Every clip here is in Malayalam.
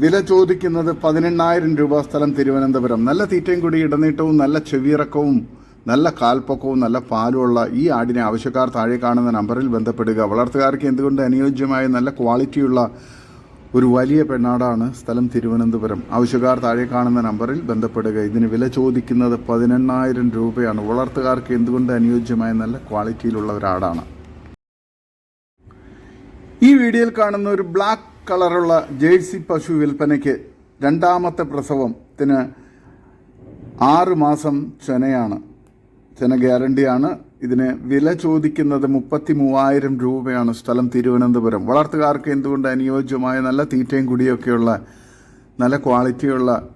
വില ചോദിക്കുന്നത് പതിനെണ്ണായിരം രൂപ സ്ഥലം തിരുവനന്തപുരം. നല്ല തീറ്റയും കൂടി ഇടനീട്ടവും നല്ല ചെവിയിറക്കവും നല്ല കാൽപ്പൊക്കവും നല്ല പാലുമുള്ള ഈ ആടിനെ ആവശ്യക്കാർ താഴെ കാണുന്ന നമ്പറിൽ ബന്ധപ്പെടുക. വളർത്തുകാർക്ക് എന്തുകൊണ്ട് അനുയോജ്യമായ നല്ല ക്വാളിറ്റിയുള്ള ഒരു വലിയ പെണ്ണാടാണ് സ്ഥലം തിരുവനന്തപുരം? ആവശ്യക്കാർ താഴെ കാണുന്ന നമ്പറിൽ ബന്ധപ്പെടുക. ഇതിന് വില ചോദിക്കുന്നത് പതിനെണ്ണായിരം രൂപയാണ്. വളർത്തുകാർക്ക് എന്തുകൊണ്ട് അനുയോജ്യമായ നല്ല ക്വാളിറ്റിയിലുള്ള ഒരാടാണ്? ഈ വീഡിയോയിൽ കാണുന്ന ഒരു ബ്ലാക്ക് കളറുള്ള ജേഴ്സി പശു വിൽപ്പനയ്ക്ക് രണ്ടാമത്തെ പ്രസവത്തിന് ആറ് മാസം ചെനയാണ്. ചെന ഗ്യാരണ്ടിയാണ്. ഇതിന് വില ചോദിക്കുന്നത് മുപ്പത്തി മൂവായിരം രൂപയാണ് സ്ഥലം തിരുവനന്തപുരം. വളർത്തുകാർക്ക് എന്തുകൊണ്ട് അനുയോജ്യമായ നല്ല തീറ്റയും കുടിയൊക്കെയുള്ള നല്ല ക്വാളിറ്റിയുള്ള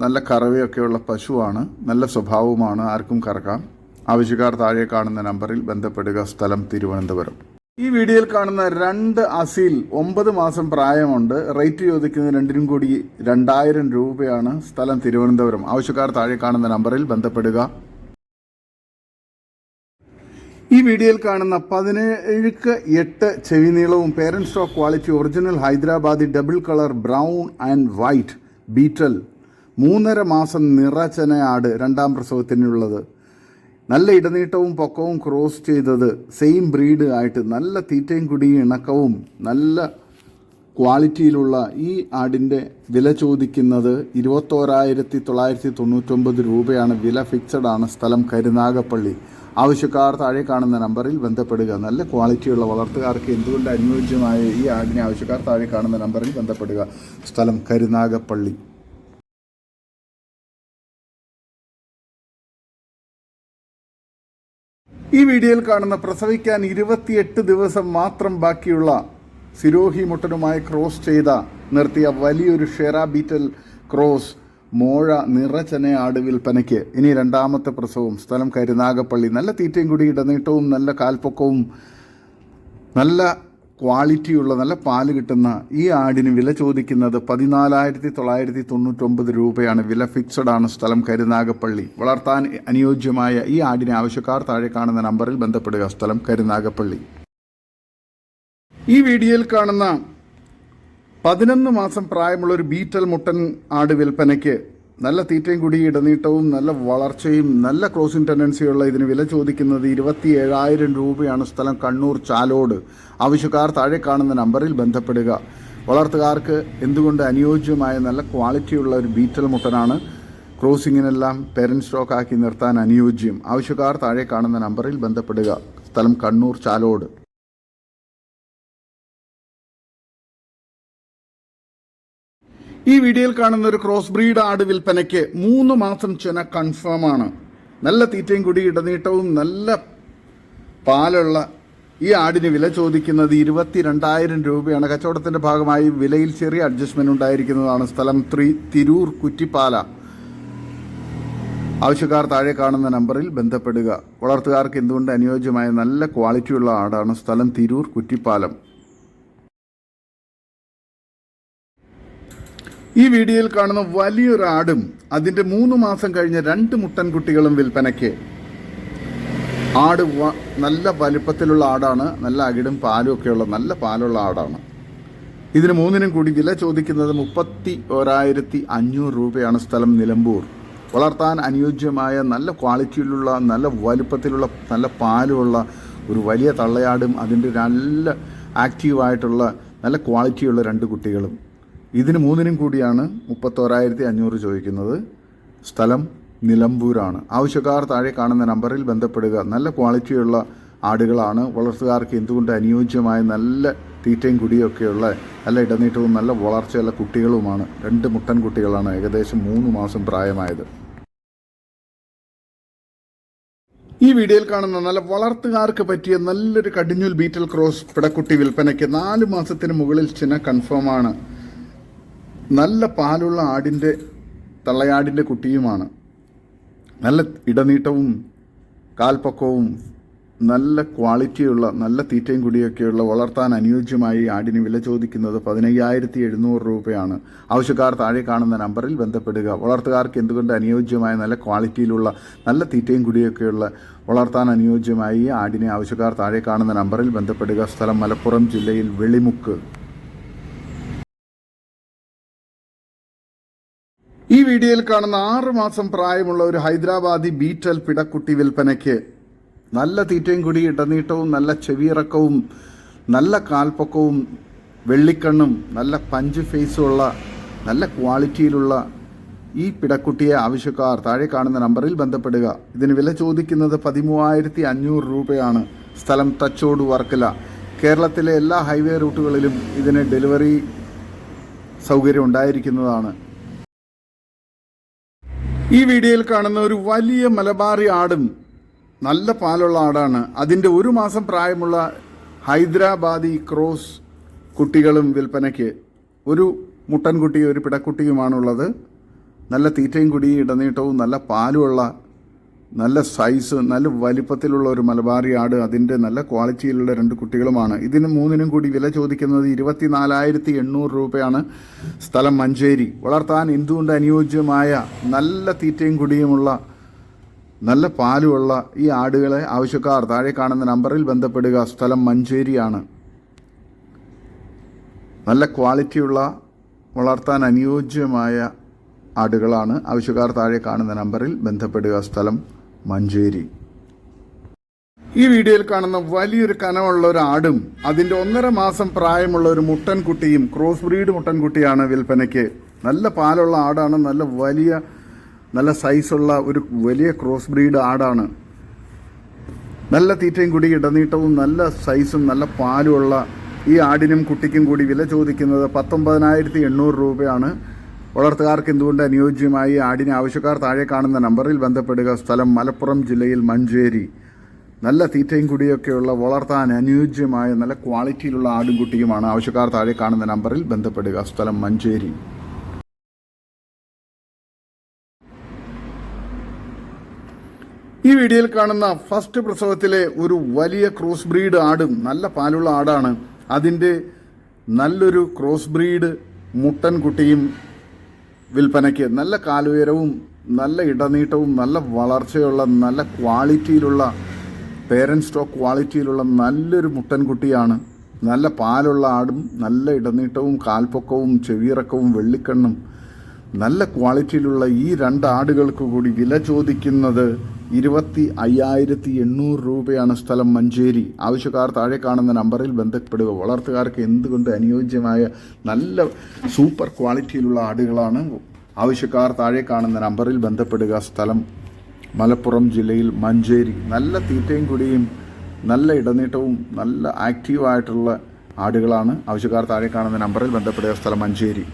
നല്ല കറവയൊക്കെയുള്ള പശുവാണ്? നല്ല സ്വഭാവമാണ് ആർക്കും കറക്കാം. ആവശ്യക്കാർ താഴെ കാണുന്ന നമ്പറിൽ ബന്ധപ്പെടുക. സ്ഥലം തിരുവനന്തപുരം. ഈ വീഡിയോയിൽ കാണുന്ന രണ്ട് അസീൽ ഒമ്പത് മാസം പ്രായമുണ്ട്. റേറ്റ് ചോദിക്കുന്നത് രണ്ടിനും കൂടി രണ്ടായിരം രൂപയാണ്. സ്ഥലം തിരുവനന്തപുരം. ആവശ്യക്കാർ താഴെ കാണുന്ന നമ്പറിൽ ബന്ധപ്പെടുക. ഈ വീഡിയോയിൽ കാണുന്ന പതിനേഴുക്ക് എട്ട് ചെവി നീളവും parent stock quality original Hyderabadi double colour brown and white Beetal മൂന്നര മാസം നിറച്ചന ആട് രണ്ടാം പ്രസവത്തിനുള്ളത്. നല്ല ഇടനീട്ടവും പൊക്കവും ക്രോസ് ചെയ്തത് സെയിം ബ്രീഡ് ആയിട്ട് നല്ല തീറ്റയും കുടിയും ഇണക്കവും നല്ല ക്വാളിറ്റിയിലുള്ള ഈ ആടിന്റെ വില ചോദിക്കുന്നത് ഇരുപത്തോരായിരത്തി തൊള്ളായിരത്തി തൊണ്ണൂറ്റൊമ്പത് രൂപയാണ്. വില ഫിക്സഡ് ആണ്. സ്ഥലം കരുനാഗപ്പള്ളി. ആവശ്യക്കാർ താഴെ കാണുന്ന നമ്പറിൽ ബന്ധപ്പെടുക. നല്ല ക്വാളിറ്റിയുള്ള വളർത്തുകാർക്ക് എന്തുകൊണ്ട് അനുയോജ്യമായ ഈ ആടിനെ ആവശ്യക്കാർ താഴെ കാണുന്ന നമ്പറിൽ ബന്ധപ്പെടുക? സ്ഥലം കരുനാഗപ്പള്ളി. വീഡിയോയിൽ കാണുന്ന പ്രസവിക്കാൻ ഇരുപത്തിയെട്ട് ദിവസം മാത്രം ബാക്കിയുള്ള സിരോഹി മുട്ടനുമായി ക്രോസ് ചെയ്ത നിർത്തിയ വലിയൊരു ഷെറ ബീറ്റൽ ക്രോസ് മോഴ നിറചന ആട് വിൽപ്പനയ്ക്ക് ഇനി രണ്ടാമത്തെ പ്രസവം. സ്ഥലം കരുനാഗപ്പള്ളി നല്ല തീറ്റയും കൂടി ഇടനീട്ടവും നല്ല കാൽപ്പൊക്കവും നല്ല ക്വാളിറ്റിയുള്ള നല്ല പാൽ കിട്ടുന്ന ഈ ആടിന് വില ചോദിക്കുന്നത് പതിനാലായിരത്തി തൊള്ളായിരത്തി തൊണ്ണൂറ്റൊമ്പത് രൂപയാണ്. വില ഫിക്സഡ് ആണ് സ്ഥലം കരുനാഗപ്പള്ളി. വളർത്താൻ അനുയോജ്യമായ ഈ ആടിനെ ആവശ്യക്കാർ താഴെ കാണുന്ന നമ്പറിൽ ബന്ധപ്പെടുക. സ്ഥലം കരുനാഗപ്പള്ളി. ഈ വീഡിയോയിൽ കാണുന്ന പതിനൊന്ന് മാസം പ്രായമുള്ള ഒരു ബീറ്റൽ മുട്ടൻ ആട് വിൽപ്പനയ്ക്ക് നല്ല തീറ്റയും കൂടി ഇടനീട്ടവും നല്ല വളർച്ചയും നല്ല ക്രോസിംഗ് ടെൻഡൻസിയുള്ള ഇതിന് വില ചോദിക്കുന്നത് ഇരുപത്തി ഏഴായിരം രൂപയാണ് സ്ഥലം കണ്ണൂർ ചാലോട്. ആവശ്യക്കാർ താഴെ കാണുന്ന നമ്പറിൽ ബന്ധപ്പെടുക. വളർത്തുകാർക്ക് എന്തുകൊണ്ട് അനുയോജ്യമായ നല്ല ക്വാളിറ്റിയുള്ള ഒരു ബീറ്റൽ മുട്ടനാണ്? ക്രോസിങ്ങിനെല്ലാം പേരന്റ് സ്റ്റോക്കാക്കി നിർത്താൻ അനുയോജ്യം. ആവശ്യക്കാർ താഴെ കാണുന്ന നമ്പറിൽ ബന്ധപ്പെടുക. സ്ഥലം കണ്ണൂർ ചാലോട്. ഈ വീഡിയോയിൽ കാണുന്ന ഒരു ക്രോസ് ബ്രീഡ് ആട് വിൽപ്പനയ്ക്ക് മൂന്ന് മാസം ചെന കൺഫേം ആണ്. നല്ല തീറ്റയും കൂടി ഇടനീട്ടവും നല്ല പാലുള്ള ഈ ആടിന് വില ചോദിക്കുന്നത് ഇരുപത്തി രണ്ടായിരം രൂപയാണ്. കച്ചവടത്തിന്റെ ഭാഗമായി വിലയിൽ ചെറിയ അഡ്ജസ്റ്റ്മെന്റ് ഉണ്ടായിരിക്കുന്നതാണ് സ്ഥലം ത്രീ തിരൂർ കുറ്റിപ്പാല. ആവശ്യക്കാർ താഴെ കാണുന്ന നമ്പറിൽ ബന്ധപ്പെടുക. വളർത്തുകാർക്ക് എന്തുകൊണ്ട് അനുയോജ്യമായ നല്ല ക്വാളിറ്റിയുള്ള ആടാണ് സ്ഥലം തിരൂർ കുറ്റിപ്പാലം? ഈ വീഡിയോയിൽ കാണുന്ന വലിയൊരു ആടും അതിന്റെ മൂന്ന് മാസം കഴിഞ്ഞ രണ്ട് മുട്ടൻ കുട്ടികളും വിൽപ്പനയ്ക്ക്. ആട് നല്ല വലിപ്പത്തിലുള്ള ആടാണ് നല്ല അകിടും പാലും ഒക്കെയുള്ള നല്ല പാലുള്ള ആടാണ്. ഇതിന് മൂന്നിനും കൂടി വില ചോദിക്കുന്നത് മുപ്പത്തി ഒരായിരത്തി അഞ്ഞൂറ് രൂപയാണ് സ്ഥലം നിലമ്പൂർ. വളർത്താൻ അനുയോജ്യമായ നല്ല ക്വാളിറ്റിയിലുള്ള നല്ല വലുപ്പത്തിലുള്ള നല്ല പാലുമുള്ള ഒരു വലിയ തള്ളയാടും അതിന്റെ നല്ല ആക്റ്റീവായിട്ടുള്ള നല്ല ക്വാളിറ്റിയുള്ള രണ്ട് കുട്ടികളും. ഇതിന് മൂന്നിനും കൂടിയാണ് മുപ്പത്തോരായിരത്തി അഞ്ഞൂറ് ചോദിക്കുന്നത്. സ്ഥലം നിലമ്പൂരാണ്. ആവശ്യക്കാർ താഴെ കാണുന്ന നമ്പറിൽ ബന്ധപ്പെടുക. നല്ല ക്വാളിറ്റിയുള്ള ആടുകളാണ്. വളർത്തുകാർക്ക് എന്തുകൊണ്ട് അനുയോജ്യമായ നല്ല തീറ്റയും കുടിയൊക്കെയുള്ള നല്ല ഇടനീട്ടവും നല്ല വളർച്ചയുള്ള കുട്ടികളുമാണ്? രണ്ട് മുട്ടൻ കുട്ടികളാണ് ഏകദേശം മൂന്ന് മാസം പ്രായമായത്. ഈ വീഡിയോയിൽ കാണുന്ന നല്ല വളർത്തുകാർക്ക് പറ്റിയ നല്ലൊരു കടിഞ്ഞൂൽ ബീറ്റൽ ക്രോസ് പിടക്കുട്ടി വിൽപ്പനയ്ക്ക് നാല് മാസത്തിന് മുകളിൽ ചിന കൺഫേം ആണ്. നല്ല പാലുള്ള ആടിന്റെ തള്ളയാടിന്റെ കുട്ടിയുമാണ്. നല്ല ഇടനീട്ടവും കാൽപ്പക്കവും നല്ല ക്വാളിറ്റിയുള്ള നല്ല തീറ്റയും കുടിയൊക്കെയുള്ള വളർത്താൻ അനുയോജ്യമായി ആടിന് വില ചോദിക്കുന്നത് പതിനയ്യായിരത്തി എഴുന്നൂറ് രൂപയാണ്. ആവശ്യക്കാർ താഴെ കാണുന്ന നമ്പറിൽ ബന്ധപ്പെടുക. വളർത്തുകാർക്ക് എന്തുകൊണ്ട് അനുയോജ്യമായ നല്ല ക്വാളിറ്റിയിലുള്ള നല്ല തീറ്റയും കുടിയൊക്കെയുള്ള വളർത്താൻ അനുയോജ്യമായി ആടിനെ ആവശ്യക്കാർ താഴെ കാണുന്ന നമ്പറിൽ ബന്ധപ്പെടുക. സ്ഥലം മലപ്പുറം ജില്ലയിൽ വെളിമുക്ക്. ഈ വീഡിയോയിൽ കാണുന്ന ആറ് മാസം പ്രായമുള്ള ഒരു ഹൈദരാബാദി ബീറ്റൽ പിടക്കുട്ടി വിൽപ്പനയ്ക്ക് നല്ല തീറ്റയും കുടി ഇടനീട്ടവും നല്ല ചെവിയിറക്കവും നല്ല കാൽപ്പൊക്കവും വെള്ളിക്കണ്ണും നല്ല പഞ്ച് ഫേസുമുള്ള നല്ല ക്വാളിറ്റിയിലുള്ള ഈ പിടക്കുട്ടിയെ ആവശ്യക്കാർ താഴെ കാണുന്ന നമ്പറിൽ ബന്ധപ്പെടുക. ഇതിന് വില ചോദിക്കുന്നത് പതിമൂവായിരത്തി അഞ്ഞൂറ് രൂപയാണ്. സ്ഥലം തച്ചോട് വർക്കല. കേരളത്തിലെ എല്ലാ ഹൈവേ റൂട്ടുകളിലും ഇതിന് ഡെലിവറി സൗകര്യം ഉണ്ടായിരിക്കുന്നതാണ്. ഈ വീഡിയോയിൽ കാണുന്ന ഒരു വലിയ മലബാറി ആടും നല്ല പാലുള്ള ആടാണ്. അതിന്റെ ഒരു മാസം പ്രായമുള്ള ഹൈദരാബാദി ക്രോസ് കുട്ടികളും വിൽപ്പനയ്ക്ക് ഒരു മുട്ടൻകുട്ടിയും ഒരു പിടക്കുട്ടിയുമാണുള്ളത്. നല്ല തീറ്റയും കുടിയും ഇടനീട്ടവും നല്ല പാലുമുള്ള നല്ല സൈസ് നല്ല വലിപ്പത്തിലുള്ള ഒരു മലബാറി ആട് അതിന്റെ നല്ല ക്വാളിറ്റിയിലുള്ള രണ്ട് കുട്ടികളുമാണ്. ഇതിന് മൂന്നിനും കൂടി വില ചോദിക്കുന്നത് ഇരുപത്തിനാലായിരത്തി എണ്ണൂറ് രൂപയാണ്. സ്ഥലം മഞ്ചേരി. വളർത്താൻ എന്തുകൊണ്ട് അനുയോജ്യമായ നല്ല തീറ്റയും കുടിയുമുള്ള നല്ല പാലുമുള്ള ഈ ആടുകളെ ആവശ്യക്കാർ താഴെ കാണുന്ന നമ്പറിൽ ബന്ധപ്പെടുക. സ്ഥലം മഞ്ചേരിയാണ്. നല്ല ക്വാളിറ്റിയുള്ള വളർത്താൻ അനുയോജ്യമായ ആടുകളാണ്. ആവശ്യക്കാർ താഴെ കാണുന്ന നമ്പറിൽ ബന്ധപ്പെടുക. സ്ഥലം മഞ്ചേരി. ഈ വീഡിയോയിൽ കാണുന്ന വലിയൊരു കനമുള്ള ഒരു ആടും അതിന്റെ ഒന്നര മാസം പ്രായമുള്ള ഒരു മുട്ടൻകുട്ടിയും ക്രോസ് ബ്രീഡ് മുട്ടൻകുട്ടിയാണ് വിൽപ്പനയ്ക്ക്. നല്ല പാലുള്ള ആടാണ് നല്ല വലിയ നല്ല സൈസുള്ള ഒരു വലിയ ക്രോസ് ബ്രീഡ് ആടാണ്. നല്ല തീറ്റയും കൂടി ഇടനീട്ടവും നല്ല സൈസും നല്ല പാലുമുള്ള ഈ ആടിനും കുട്ടിക്കും കൂടി വില ചോദിക്കുന്നത് പത്തൊമ്പതിനായിരത്തി എണ്ണൂറ് രൂപയാണ്. വളർത്തുകാർക്ക് എന്തുകൊണ്ട് അനുയോജ്യമായി ആടിന് ആവശ്യക്കാർ താഴെ കാണുന്ന നമ്പറിൽ ബന്ധപ്പെടുക? സ്ഥലം മലപ്പുറം ജില്ലയിൽ മഞ്ചേരി. നല്ല തീറ്റയും കുടിയൊക്കെയുള്ള വളർത്താൻ അനുയോജ്യമായ നല്ല ക്വാളിറ്റിയിലുള്ള ആടും കുട്ടിയുമാണ് ആവശ്യക്കാർ താഴെ കാണുന്ന നമ്പറിൽ ബന്ധപ്പെടുക. സ്ഥലം മഞ്ചേരി. ഈ വീഡിയോയിൽ കാണുന്ന ഫസ്റ്റ് പ്രസവത്തിലെ ഒരു വലിയ ക്രോസ് ബ്രീഡ് ആടും നല്ല പാലുള്ള ആടാണ്. അതിന്റെ നല്ലൊരു ക്രോസ് ബ്രീഡ് മുട്ടൻ കുട്ടിയും വിൽപ്പനയ്ക്ക് നല്ല കാലുയരവും നല്ല ഇടനീട്ടവും നല്ല വളർച്ചയുള്ള നല്ല ക്വാളിറ്റിയിലുള്ള പേരന്റ് സ്റ്റോക്ക് ക്വാളിറ്റിയിലുള്ള നല്ലൊരു മുട്ടൻകുട്ടിയാണ്. നല്ല പാലുള്ള ആടും നല്ല ഇടനീട്ടവും കാൽപ്പൊക്കവും ചെവിയിറക്കവും വെള്ളിക്കണ്ണും നല്ല ക്വാളിറ്റിയിലുള്ള ഈ രണ്ട് ആടുകൾക്ക് കൂടി വില ചോദിക്കുന്നത് ഇരുപത്തി അയ്യായിരത്തി എണ്ണൂറ് രൂപയാണ് സ്ഥലം മഞ്ചേരി. ആവശ്യക്കാർ താഴെ കാണുന്ന നമ്പറിൽ ബന്ധപ്പെടുക. വളർത്തുകാർക്ക് എന്തുകൊണ്ട് അനുയോജ്യമായ നല്ല സൂപ്പർ ക്വാളിറ്റിയിലുള്ള ആടുകളാണ്? ആവശ്യക്കാർ താഴെ കാണുന്ന നമ്പറിൽ ബന്ധപ്പെടുക. സ്ഥലം മലപ്പുറം ജില്ലയിൽ മഞ്ചേരി. നല്ല തീറ്റയും കുടിയും നല്ല ഇടനീട്ടവും നല്ല ആക്റ്റീവായിട്ടുള്ള ആടുകളാണ്. ആവശ്യക്കാർ താഴെ കാണുന്ന നമ്പറിൽ ബന്ധപ്പെടുക. സ്ഥലം മഞ്ചേരി.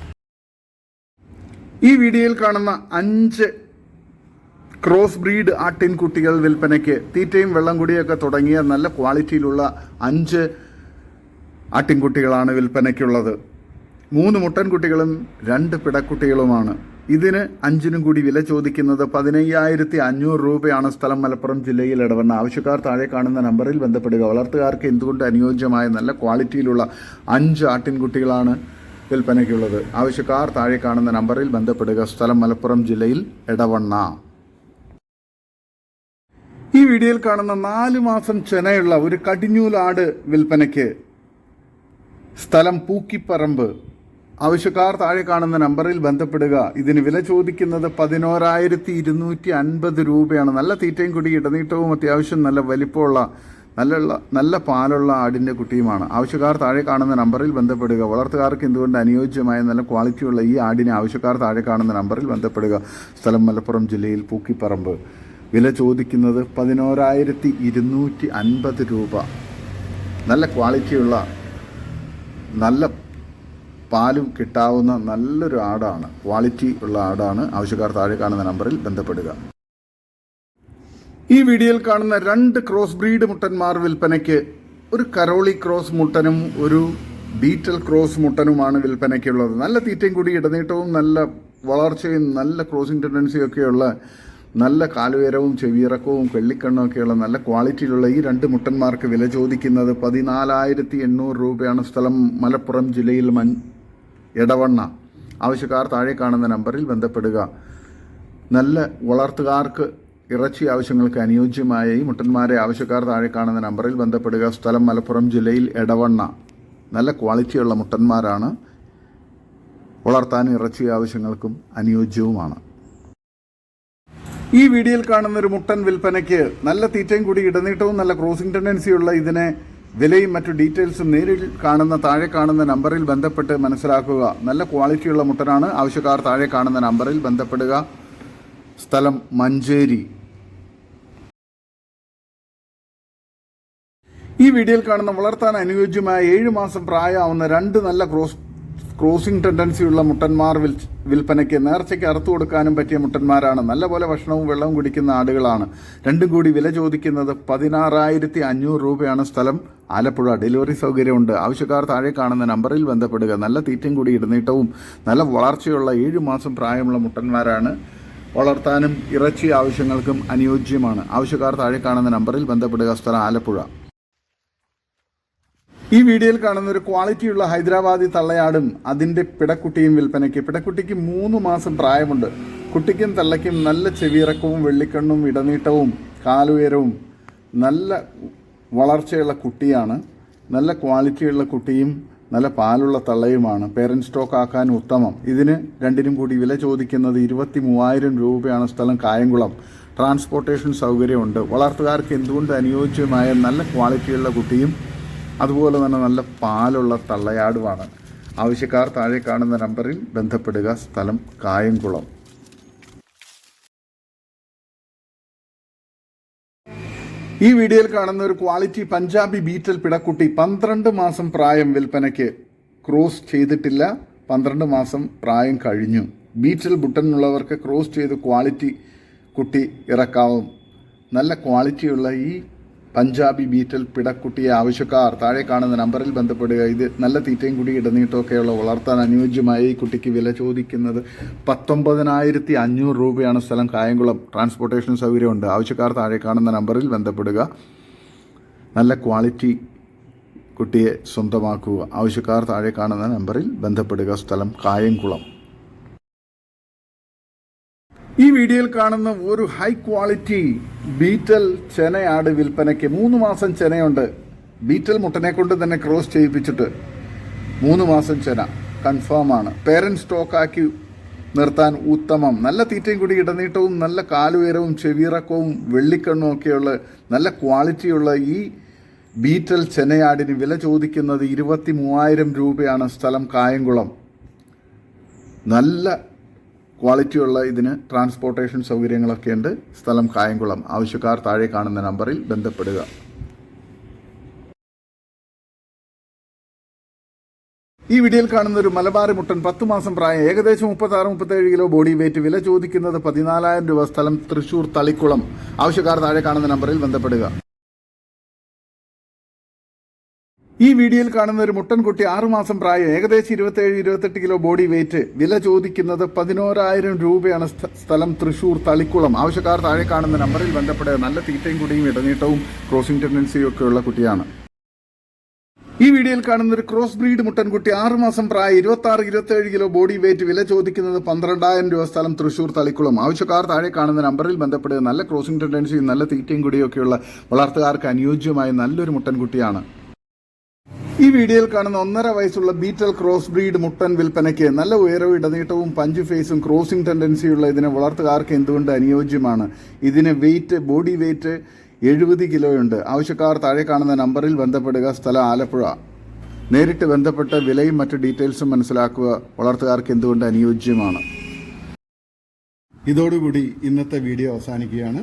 ഈ വീഡിയോയിൽ കാണുന്ന അഞ്ച് ക്രോസ് ബ്രീഡ് ആട്ടിൻകുട്ടികൾ വിൽപ്പനയ്ക്ക് തീറ്റയും വെള്ളം കുടിയൊക്കെ തുടങ്ങിയ നല്ല ക്വാളിറ്റിയിലുള്ള അഞ്ച് ആട്ടിൻകുട്ടികളാണ് വിൽപ്പനയ്ക്കുള്ളത്. മൂന്ന് മുട്ടൻകുട്ടികളും രണ്ട് പിടക്കുട്ടികളുമാണ്. ഇതിന് അഞ്ചിനും കൂടി വില ചോദിക്കുന്നത് പതിനയ്യായിരത്തി അഞ്ഞൂറ് രൂപയാണ് സ്ഥലം മലപ്പുറം ജില്ലയിൽ ഇടപെടുന്ന ആവശ്യക്കാർ താഴെ കാണുന്ന നമ്പറിൽ ബന്ധപ്പെടുക. വളർത്തുകാർക്ക് എന്തുകൊണ്ട് അനുയോജ്യമായ നല്ല ക്വാളിറ്റിയിലുള്ള അഞ്ച് ആട്ടിൻകുട്ടികളാണ് വിൽപ്പനയ്ക്കുള്ളത്. ആവശ്യക്കാർ താഴെ കാണുന്ന നമ്പറിൽ ബന്ധപ്പെടുക. സ്ഥലം മലപ്പുറം ജില്ലയിൽ എടവണ്ണ. ഈ വീഡിയോയിൽ കാണുന്ന നാല് മാസം ചെനയുള്ള ഒരു കടിഞ്ഞൂലാട് വിൽപ്പനയ്ക്ക് സ്ഥലം പൂക്കിപ്പറമ്പ്. ആവശ്യക്കാർ താഴെ കാണുന്ന നമ്പറിൽ ബന്ധപ്പെടുക. ഇതിന് വില ചോദിക്കുന്നത് പതിനോരായിരത്തി ഇരുന്നൂറ്റി അൻപത് രൂപയാണ്. നല്ല തീറ്റയും കുടി ഇടനീട്ടവും അത്യാവശ്യം നല്ല വലിപ്പമുള്ള നല്ല നല്ല പാലുള്ള ആടിന്റെ കുട്ടിയുമാണ്. ആവശ്യക്കാർ താഴെ കാണുന്ന നമ്പറിൽ ബന്ധപ്പെടുക. വളർത്തുകാർക്ക് എന്തുകൊണ്ട് അനുയോജ്യമായ നല്ല ക്വാളിറ്റിയുള്ള ഈ ആടിനെ ആവശ്യക്കാർ താഴെ കാണുന്ന നമ്പറിൽ ബന്ധപ്പെടുക? സ്ഥലം മലപ്പുറം ജില്ലയിൽ പൂക്കിപ്പറമ്പ്. വില ചോദിക്കുന്നത് പതിനോരായിരത്തി ഇരുന്നൂറ്റി അൻപത് രൂപ. നല്ല ക്വാളിറ്റിയുള്ള നല്ല പാലും കിട്ടാവുന്ന നല്ലൊരു ആടാണ്. ക്വാളിറ്റി ഉള്ള ആടാണ് ആവശ്യക്കാർ താഴെ കാണുന്ന നമ്പറിൽ ബന്ധപ്പെടുക. ഈ വീഡിയോയിൽ കാണുന്ന രണ്ട് ക്രോസ് ബ്രീഡ് മുട്ടന്മാർ വിൽപ്പനയ്ക്ക് ഒരു കരോളി ക്രോസ് മുട്ടനും ഒരു ബീറ്റൽ ക്രോസ് മുട്ടനുമാണ് വിൽപ്പനയ്ക്കുള്ളത്. നല്ല തീറ്റയും കൂടി ഇടനീട്ടവും നല്ല വളർച്ചയും നല്ല ക്രോസിംഗ് ടെൻഡൻസിയും ഒക്കെയുള്ള നല്ല കാലുയരവും ചെവിയിറക്കവും വെള്ളിക്കണ്ണും ഒക്കെയുള്ള നല്ല ക്വാളിറ്റിയിലുള്ള ഈ രണ്ട് മുട്ടന്മാർക്ക് വില ചോദിക്കുന്നത് പതിനാലായിരത്തി എണ്ണൂറ് രൂപയാണ് സ്ഥലം മലപ്പുറം ജില്ലയിൽ മൻ എടവണ്ണ. ആവശ്യക്കാർ താഴെ കാണുന്ന നമ്പറിൽ ബന്ധപ്പെടുക. നല്ല വളർത്തുകാർക്ക് ഇറച്ചി ആവശ്യങ്ങൾക്ക് അനുയോജ്യമായ ഈ മുട്ടന്മാരെ ആവശ്യക്കാർ താഴെ കാണുന്ന നമ്പറിൽ ബന്ധപ്പെടുക. സ്ഥലം മലപ്പുറം ജില്ലയിൽ എടവണ്ണ. നല്ല ക്വാളിറ്റിയുള്ള മുട്ടന്മാരാണ്. വളർത്താനും ഇറച്ചി ആവശ്യങ്ങൾക്കും അനുയോജ്യവുമാണ്. ഈ വീഡിയോയിൽ കാണുന്ന ഒരു മുട്ടൻ വിൽപ്പനയ്ക്ക് നല്ല തീറ്റയും കൂടി ഇടനീട്ടവും നല്ല ക്രോസിംഗ് ടെൻഡൻസിയുള്ള ഇതിനെ വിലയും മറ്റു ഡീറ്റെയിൽസും നേരിൽ കാണുന്ന താഴെ കാണുന്ന നമ്പറിൽ ബന്ധപ്പെട്ട് മനസ്സിലാക്കുക. നല്ല ക്വാളിറ്റിയുള്ള മുട്ടനാണ്. ആവശ്യക്കാർ താഴെ കാണുന്ന നമ്പറിൽ ബന്ധപ്പെടുക. സ്ഥലം മഞ്ചേരി. ഈ വീഡിയോയിൽ കാണുന്ന വളർത്താൻ അനുയോജ്യമായ ഏഴ് മാസം പ്രായമാവുന്ന രണ്ട് നല്ല ക്രോസ് ക്രോസിംഗ് ടെൻഡൻസിയുള്ള മുട്ടന്മാർ വിൽ വിൽപ്പനയ്ക്ക് നേർച്ചയ്ക്ക് അറുത്തു കൊടുക്കാനും പറ്റിയ മുട്ടന്മാരാണ്. നല്ലപോലെ ഭക്ഷണവും വെള്ളവും കുടിക്കുന്ന ആടുകളാണ് രണ്ടും കൂടി വില ചോദിക്കുന്നത് പതിനാറായിരത്തി അഞ്ഞൂറ് രൂപയാണ് സ്ഥലം. ആലപ്പുഴ ഡെലിവറി സൗകര്യമുണ്ട്. ആവശ്യക്കാർ താഴെ കാണുന്ന നമ്പറിൽ ബന്ധപ്പെടുക. നല്ല തീറ്റയും കൂടി ഇടനീട്ടവും നല്ല വളർച്ചയുള്ള ഏഴ് മാസം പ്രായമുള്ള മുട്ടന്മാരാണ്. വളർത്താനും ഇറച്ചി ആവശ്യങ്ങൾക്കും അനുയോജ്യമാണ്. ആവശ്യക്കാർ താഴെ കാണുന്ന നമ്പറിൽ ബന്ധപ്പെടുക. സ്ഥലം ആലപ്പുഴ. ഈ വീഡിയോയിൽ കാണുന്ന ഒരു ക്വാളിറ്റിയുള്ള ഹൈദരാബാദി തള്ളയാടും അതിന്റെ പിടക്കുട്ടിയും വിൽപ്പനയ്ക്ക്. പിടക്കുട്ടിക്ക് മൂന്ന് മാസം പ്രായമുണ്ട്. കുട്ടിക്കും തള്ളയ്ക്കും നല്ല ചെവിയിറക്കവും വെള്ളിക്കണ്ണും ഇടനീട്ടവും കാലുയരവും നല്ല വളർച്ചയുള്ള കുട്ടിയാണ്. നല്ല ക്വാളിറ്റിയുള്ള കുട്ടിയും നല്ല പാലുള്ള തള്ളയുമാണ്. പേരന്റ് സ്റ്റോക്ക് ആക്കാൻ ഉത്തമം. ഇതിന് രണ്ടിനും കൂടി വില ചോദിക്കുന്നത് ഇരുപത്തി മൂവായിരം രൂപയാണ് സ്ഥലം കായംകുളം. ട്രാൻസ്പോർട്ടേഷൻ സൗകര്യമുണ്ട്. വളർത്തുകാർക്ക് എന്തുകൊണ്ട് അനുയോജ്യമായ നല്ല ക്വാളിറ്റിയുള്ള കുട്ടിയും അതുപോലെ തന്നെ നല്ല പാലുള്ള തള്ളയാടുമാണ്. ആവശ്യക്കാർ താഴെ കാണുന്ന നമ്പറിൽ ബന്ധപ്പെടുക. സ്ഥലം കായംകുളം. ഈ വീഡിയോയിൽ കാണുന്ന ഒരു ക്വാളിറ്റി പഞ്ചാബി ബീറ്റൽ പിടക്കുട്ടി പന്ത്രണ്ട് മാസം പ്രായം വിൽപ്പനയ്ക്ക് ക്രോസ് ചെയ്തിട്ടില്ല. പന്ത്രണ്ട് മാസം പ്രായം കഴിഞ്ഞു. ബീറ്റൽ ബുട്ടനുള്ളവർക്ക് ക്രോസ് ചെയ്ത് ക്വാളിറ്റി കുട്ടി ഇറക്കാവും. നല്ല ക്വാളിറ്റിയുള്ള ഈ പഞ്ചാബി ബീറ്റൽ പിടക്കുട്ടിയെ ആവശ്യക്കാർ താഴെ കാണുന്ന നമ്പറിൽ ബന്ധപ്പെടുക. ഇത് നല്ല തീറ്റയും കൂടി ഇടനീട്ടമൊക്കെയുള്ള വളർത്താൻ അനുയോജ്യമായ ഈ കുട്ടിക്ക് വില ചോദിക്കുന്നത് പത്തൊമ്പതിനായിരത്തി അഞ്ഞൂറ് രൂപയാണ് സ്ഥലം. കായംകുളം ട്രാൻസ്പോർട്ടേഷൻ സൗകര്യമുണ്ട്. ആവശ്യക്കാർ താഴെ കാണുന്ന നമ്പറിൽ ബന്ധപ്പെടുക. നല്ല ക്വാളിറ്റി കുട്ടിയെ സ്വന്തമാക്കുക. ആവശ്യക്കാർ താഴെ കാണുന്ന നമ്പറിൽ ബന്ധപ്പെടുക. സ്ഥലം കായംകുളം. ഈ വീഡിയോയിൽ കാണുന്ന ഒരു ഹൈ ക്വാളിറ്റി ബീറ്റൽ ചെനയാട് വിൽപ്പനയ്ക്ക് മൂന്ന് മാസം ചെനയുണ്ട്. ബീറ്റൽ മുട്ടനെ കൊണ്ട് തന്നെ ക്രോസ് ചെയ്യിപ്പിച്ചിട്ട് മൂന്ന് മാസം ചെന കൺഫേം ആണ്. പേരന്റ് സ്റ്റോക്കാക്കി നിർത്താൻ ഉത്തമം. നല്ല തീറ്റയും കൂടി ഇടനീട്ടവും നല്ല കാലുയരവും ചെവിയിറക്കവും വെള്ളിക്കണ്ണും ഒക്കെയുള്ള നല്ല ക്വാളിറ്റിയുള്ള ഈ ബീറ്റൽ ചെനയാടിന് വില ചോദിക്കുന്നത് ഇരുപത്തി മൂവായിരം രൂപയാണ് സ്ഥലം കായംകുളം. നല്ല ക്വാളിറ്റിയുള്ള ഇതിന് ട്രാൻസ്പോർട്ടേഷൻ സൗകര്യങ്ങളൊക്കെ ഉണ്ട്. സ്ഥലം കായംകുളം. ആവശ്യക്കാർ താഴെ കാണുന്ന നമ്പറിൽ ബന്ധപ്പെടുക. ഈ വീഡിയോയിൽ കാണുന്ന ഒരു മലബാറി മുട്ടൻ പത്ത് മാസം പ്രായം ഏകദേശം മുപ്പത്തി ആറ് മുപ്പത്തേഴ് കിലോ ബോഡി വെയിറ്റ് വില ചോദിക്കുന്നത് പതിനാലായിരം രൂപ സ്ഥലം തൃശൂർ തളിക്കുളം. ആവശ്യക്കാർ താഴെ കാണുന്ന നമ്പറിൽ ബന്ധപ്പെടുക. ഈ വീഡിയോയിൽ കാണുന്ന ഒരു മുട്ടൻകുട്ടി ആറുമാസം പ്രായം ഏകദേശം ഇരുപത്തേഴ് ഇരുപത്തെട്ട് കിലോ ബോഡി വെയിറ്റ് വില ചോദിക്കുന്നത് പതിനോരായിരം രൂപയാണ് സ്ഥലം തൃശൂർ തളിക്കുളം. ആവശ്യക്കാർ താഴെ കാണുന്ന നമ്പറിൽ ബന്ധപ്പെടുക നല്ല തീറ്റയും കുടിയും ഇടനീട്ടവും ക്രോസിംഗ് ടെൻഡൻസിയും ഒക്കെ ഉള്ള കുട്ടിയാണ്. ഈ വീഡിയോയിൽ കാണുന്ന ഒരു ക്രോസ് ബ്രീഡ് മുട്ടൻകുട്ടി ആറുമാസം പ്രായം ഇരുപത്തി ആറ് ഇരുപത്തേഴ് കിലോ ബോഡി വെയിറ്റ് വില ചോദിക്കുന്നത് പന്ത്രണ്ടായിരം രൂപ സ്ഥലം തൃശൂർ തളിക്കുളം. ആവശ്യക്കാർ താഴെ കാണുന്ന നമ്പറിൽ ബന്ധപ്പെടുക നല്ല ക്രോസിംഗ് ടെൻഡൻസിയും നല്ല തീറ്റയും കൂടിയൊക്കെയുള്ള വളർത്തുകാർക്ക് അനുയോജ്യമായ നല്ലൊരു മുട്ടൻകുട്ടിയാണ്. ഈ വീഡിയോയിൽ കാണുന്ന ഒന്നര വയസ്സുള്ള ബീറ്റൽ ക്രോസ് ബ്രീഡ് മുട്ടൻ വിൽപ്പനയ്ക്ക് നല്ല ഉയരവും ഇടനീട്ടവും പഞ്ച് ഫേസും ക്രോസിംഗ് ടെൻഡൻസിയുള്ള ഇതിനെ വളർത്തുകാർക്ക് എന്തുകൊണ്ട് അനുയോജ്യമാണ്? ഇതിന് വെയിറ്റ് ബോഡി വെയിറ്റ് എഴുപത് കിലോയുണ്ട് ആവശ്യക്കാർ താഴെ കാണുന്ന നമ്പറിൽ ബന്ധപ്പെടുക. സ്ഥലം ആലപ്പുഴ. നേരിട്ട് ബന്ധപ്പെട്ട വിലയും മറ്റ് ഡീറ്റെയിൽസും മനസ്സിലാക്കുക വളർത്തുകാർക്ക് എന്തുകൊണ്ട് അനുയോജ്യമാണ്? ഇതോടുകൂടി ഇന്നത്തെ വീഡിയോ അവസാനിക്കുകയാണ്.